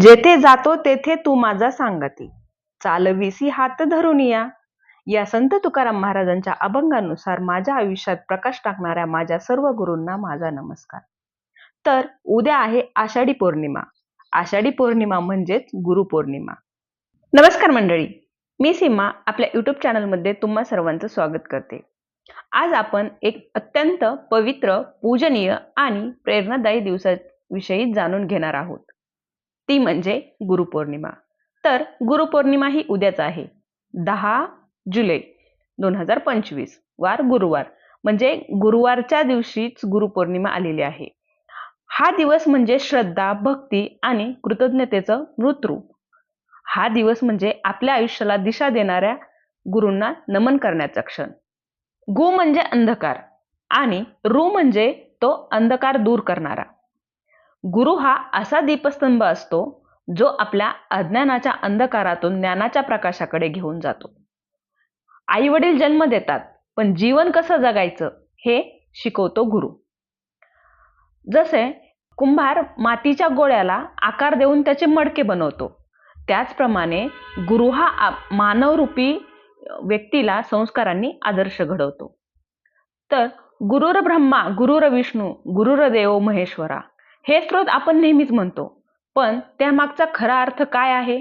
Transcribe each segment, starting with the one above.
जेथे जातो तेथे तू माझा सांगती. चालविसी हात धरून या. या संत तुकाराम महाराजांच्या अभंगानुसार माझ्या आयुष्यात प्रकाश टाकणाऱ्या माझ्या सर्व गुरूंना माझा नमस्कार. तर उद्या आहे आषाढी पौर्णिमा. आषाढी पौर्णिमा म्हणजेच गुरुपौर्णिमा नमस्कार मंडळी. मी सीमा आपल्या युट्यूब चॅनलमध्ये तुम्हा सर्वांचं स्वागत करते. आज आपण एक अत्यंत पवित्र पूजनीय आणि प्रेरणादायी दिवसाविषयी जाणून घेणार आहोत. ती म्हणजे गुरुपौर्णिमा. तर गुरुपौर्णिमा ही उद्याच आहे. दहा जुलै दोन हजार पंचवीस वार गुरुवार. म्हणजे गुरुवारच्या दिवशीच गुरुपौर्णिमा आलेली आहे. हा दिवस म्हणजे श्रद्धा भक्ती आणि कृतज्ञतेचं मृतरूप हा दिवस म्हणजे आपल्या आयुष्याला दिशा देणाऱ्या गुरूंना नमन करण्याचा क्षण. गु म्हणजे अंधकार आणि रू म्हणजे तो अंधकार दूर करणारा. गुरु हा असा दीपस्तंभ असतो जो आपल्या अज्ञानाच्या अंधकारातून ज्ञानाच्या प्रकाशाकडे घेऊन जातो. आई वडील जन्म देतात पण जीवन कसं जगायचं हे शिकवतो गुरु. जसे कुंभार मातीच्या गोळ्याला आकार देऊन त्याचे मडके बनवतो त्याचप्रमाणे गुरु हा मानवरूपी व्यक्तीला संस्कारांनी आदर्श घडवतो. तर गुरुर ब्रह्मा गुरुर विष्णू गुरुर देव महेश्वरा हे स्रोत आपण नेहमीच म्हणतो. पण त्यामागचा खरा अर्थ काय आहे?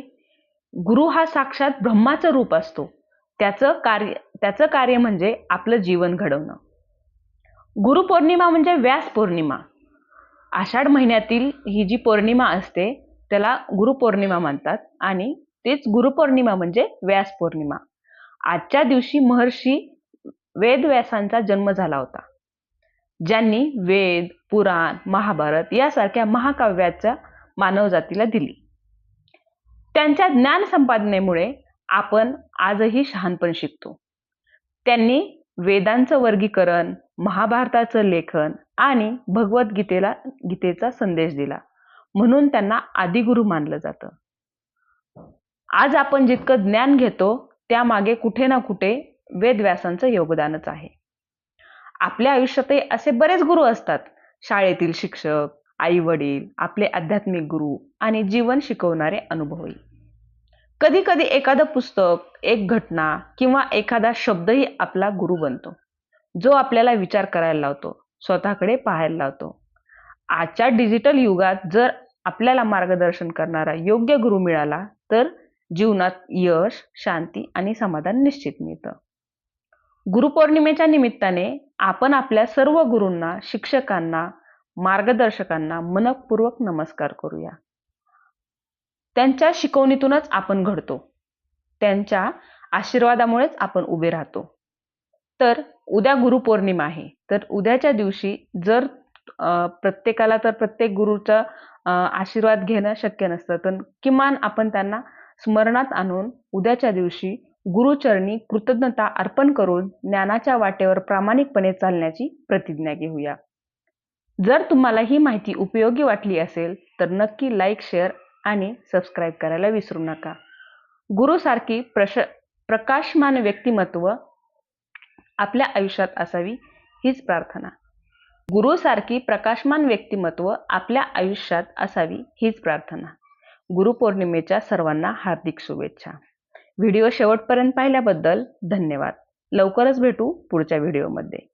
गुरु हा साक्षात ब्रह्माचं रूप असतो. त्याचं कार्य त्याचं कार्य म्हणजे आपलं जीवन घडवणं. गुरुपौर्णिमा म्हणजे व्यास पौर्णिमा. आषाढ महिन्यातील ही जी पौर्णिमा असते त्याला गुरुपौर्णिमा म्हणतात आणि तेच गुरुपौर्णिमा म्हणजे व्यास पौर्णिमा. आजच्या दिवशी महर्षी वेदव्यासांचा जन्म झाला होता. ज्यांनी वेद पुराण महाभारत यासारख्या महाकाव्याच्या मानवजातीला दिली. त्यांच्या ज्ञान संपादनेमुळे आपण आजही शहाणपण शिकतो. त्यांनी वेदांचं वर्गीकरण महाभारताचं लेखन आणि भगवद्गीतेला गीतेचा संदेश दिला. म्हणून त्यांना आदिगुरु मानलं जातं. आज आपण जितकं ज्ञान घेतो त्यामागे कुठे ना कुठे वेदव्यासांचं योगदानच आहे. आपल्या आयुष्यातही असे बरेच गुरु असतात. शाळेतील शिक्षक आई वडील आपले आध्यात्मिक गुरु आणि जीवन शिकवणारे अनुभवी. कधी कधी एखादं पुस्तक एक घटना किंवा एखादा शब्दही आपला गुरु बनतो. जो आपल्याला विचार करायला लावतो स्वतःकडे पाहायला लावतो. आजच्या डिजिटल युगात जर आपल्याला मार्गदर्शन करणारा योग्य गुरु मिळाला तर जीवनात यश शांती आणि समाधान निश्चित मिळतं. गुरुपौर्णिमेच्या निमित्ताने आपण आपल्या सर्व गुरूंना शिक्षकांना मार्गदर्शकांना मनपूर्वक नमस्कार करूया. त्यांच्या शिकवणीतूनच आपण घडतो. त्यांच्या आशीर्वादामुळेच आपण उभे राहतो. तर उद्या गुरुपौर्णिमा आहे. तर उद्याच्या दिवशी जर प्रत्येकाला तर प्रत्येक गुरुचा आशीर्वाद घेणं शक्य नसतं. तर किमान आपण त्यांना स्मरणात आणून उद्याच्या दिवशी गुरुचरणी कृतज्ञता अर्पण करून ज्ञानाच्या वाटेवर प्रामाणिकपणे चालण्याची प्रतिज्ञा घेऊया. जर तुम्हाला ही माहिती उपयोगी वाटली असेल तर नक्की लाईक शेअर आणि सबस्क्राईब करायला विसरू नका. गुरुसारखी प्रश प्रकाशमान व्यक्तिमत्व आपल्या आयुष्यात असावी हीच प्रार्थना. गुरुसारखी प्रकाशमान व्यक्तिमत्व आपल्या आयुष्यात असावी हीच प्रार्थना. गुरुपौर्णिमेच्या सर्वांना हार्दिक शुभेच्छा. व्हिडिओ शेवटपर्यंत पाहिल्याबद्दल धन्यवाद. लवकरच भेटू पुढच्या व्हिडिओमध्ये.